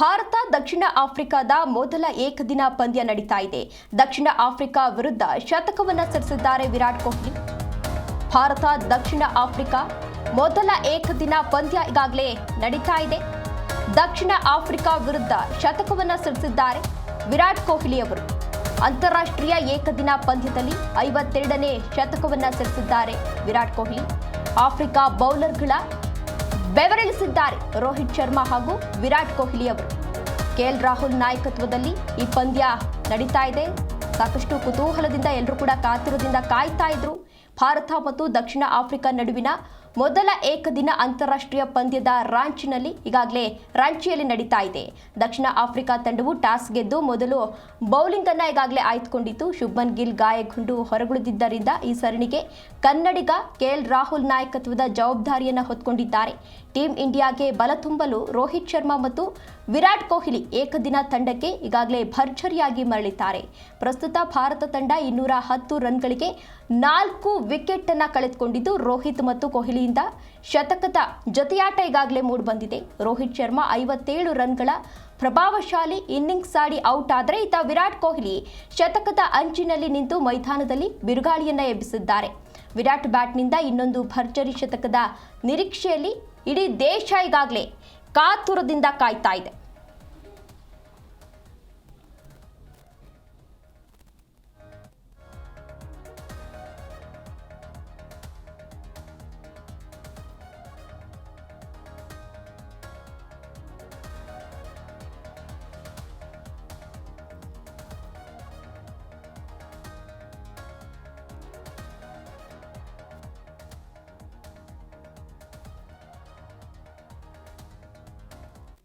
ಭಾರತ, ದಕ್ಷಿಣ ಆಫ್ರಿಕಾದ ಮೊದಲ ಏಕದಿನ ಪಂದ್ಯ ನಡೀತಾ ಇದೆ. ದಕ್ಷಿಣ ಆಫ್ರಿಕಾ ವಿರುದ್ಧ ಶತಕವನ್ನು ಸರಿಸಿದ್ದಾರೆ ವಿರಾಟ್ ಕೊಹ್ಲಿ. ಭಾರತ, ದಕ್ಷಿಣ ಆಫ್ರಿಕಾ ಮೊದಲ ಏಕದಿನ ಪಂದ್ಯ ಈಗಾಗಲೇ ನಡೀತಾ ಇದೆ. ದಕ್ಷಿಣ ಆಫ್ರಿಕಾ ವಿರುದ್ಧ ಶತಕವನ್ನು ಸರಿಸಿದ್ದಾರೆ ವಿರಾಟ್ ಕೊಹ್ಲಿ ಅವರು. ಅಂತಾರಾಷ್ಟ್ರೀಯ ಏಕದಿನ ಪಂದ್ಯದಲ್ಲಿ ಐವತ್ತೆರಡನೇ ಶತಕವನ್ನು ಸರಿಸಿದ್ದಾರೆ ವಿರಾಟ್ ಕೊಹ್ಲಿ. ಆಫ್ರಿಕಾ ಬೌಲರ್ಗಳ ಬೆವರಿಳಿಸಿದ್ದಾರೆ ರೋಹಿತ್ ಶರ್ಮಾ ಹಾಗೂ ವಿರಾಟ್ ಕೊಹ್ಲಿ ಅವರು. ಕೆಎಲ್ ರಾಹುಲ್ ನಾಯಕತ್ವದಲ್ಲಿ ಈ ಪಂದ್ಯ ನಡೀತಾ ಇದೆ. ಸಾಕಷ್ಟು ಕುತೂಹಲದಿಂದ ಎಲ್ಲರೂ ಕೂಡ ಕಾತಿರದಿಂದ ಕಾಯ್ತಾ ಇದ್ರು. ಭಾರತ ಮತ್ತು ದಕ್ಷಿಣ ಆಫ್ರಿಕಾ ನಡುವಿನ ಮೊದಲ ಏಕದಿನ ಅಂತಾರಾಷ್ಟ್ರೀಯ ಪಂದ್ಯದ ರಾಂಚಿನಲ್ಲಿ ಈಗಾಗಲೇ ರಾಂಚಿಯಲ್ಲಿ ನಡೀತಾ ಇದೆ. ದಕ್ಷಿಣ ಆಫ್ರಿಕಾ ತಂಡವು ಟಾಸ್ ಗೆದ್ದು ಮೊದಲು ಬೌಲಿಂಗ್ ಅನ್ನ ಈಗಾಗಲೇ ಆಯ್ದುಕೊಂಡಿತ್ತು. ಶುಭನ್ ಗಿಲ್ ಗಾಯಗೊಂಡು ಹೊರಗುಳಿದಿದ್ದರಿಂದ ಈ ಸರಣಿಗೆ ಕನ್ನಡಿಗ ಕೆಎಲ್ ರಾಹುಲ್ ನಾಯಕತ್ವದ ಜವಾಬ್ದಾರಿಯನ್ನು ಹೊತ್ಕೊಂಡಿದ್ದಾರೆ. ಟೀಂ ಇಂಡಿಯಾಗೆ ಬಲ ತುಂಬಲು ರೋಹಿತ್ ಶರ್ಮಾ ಮತ್ತು ವಿರಾಟ್ ಕೊಹ್ಲಿ ಏಕದಿನ ತಂಡಕ್ಕೆ ಈಗಾಗಲೇ ಭರ್ಜರಿಯಾಗಿ ಮರಳಿದ್ದಾರೆ. ಪ್ರಸ್ತುತ ಭಾರತ ತಂಡ ಇನ್ನೂರ ಹತ್ತು ರನ್ಗಳಿಗೆ ನಾಲ್ಕು ವಿಕೆಟ್ ಅನ್ನ ಕಳೆದುಕೊಂಡಿದ್ದು, ರೋಹಿತ್ ಮತ್ತು ಕೊಹ್ಲಿಯಿಂದ ಶತಕದ ಜೊತೆಯಾಟ ಈಗಾಗಲೇ ಮೂಡಿಬಂದಿದೆ. ರೋಹಿತ್ ಶರ್ಮಾ ಐವತ್ತೇಳು ರನ್ಗಳ ಪ್ರಭಾವಶಾಲಿ ಇನ್ನಿಂಗ್ಸ್ ಆಡಿ ಔಟ್ ಆದರೆ ಈತ ವಿರಾಟ್ ಕೊಹ್ಲಿ ಶತಕದ ಅಂಚಿನಲ್ಲಿ ನಿಂತು ಮೈದಾನದಲ್ಲಿ ಬಿರುಗಾಳಿಯನ್ನ ಎಬ್ಬಿಸಿದ್ದಾರೆ. ವಿರಾಟ್ ಬ್ಯಾಟ್ನಿಂದ ಇನ್ನೊಂದು ಭರ್ಜರಿ ಶತಕದ ನಿರೀಕ್ಷೆಯಲ್ಲಿ ಇಡೀ ದೇಶ ಈಗಾಗಲೇ ಕಾತುರದಿಂದ ಕಾಯ್ತಾ ಇದೆ.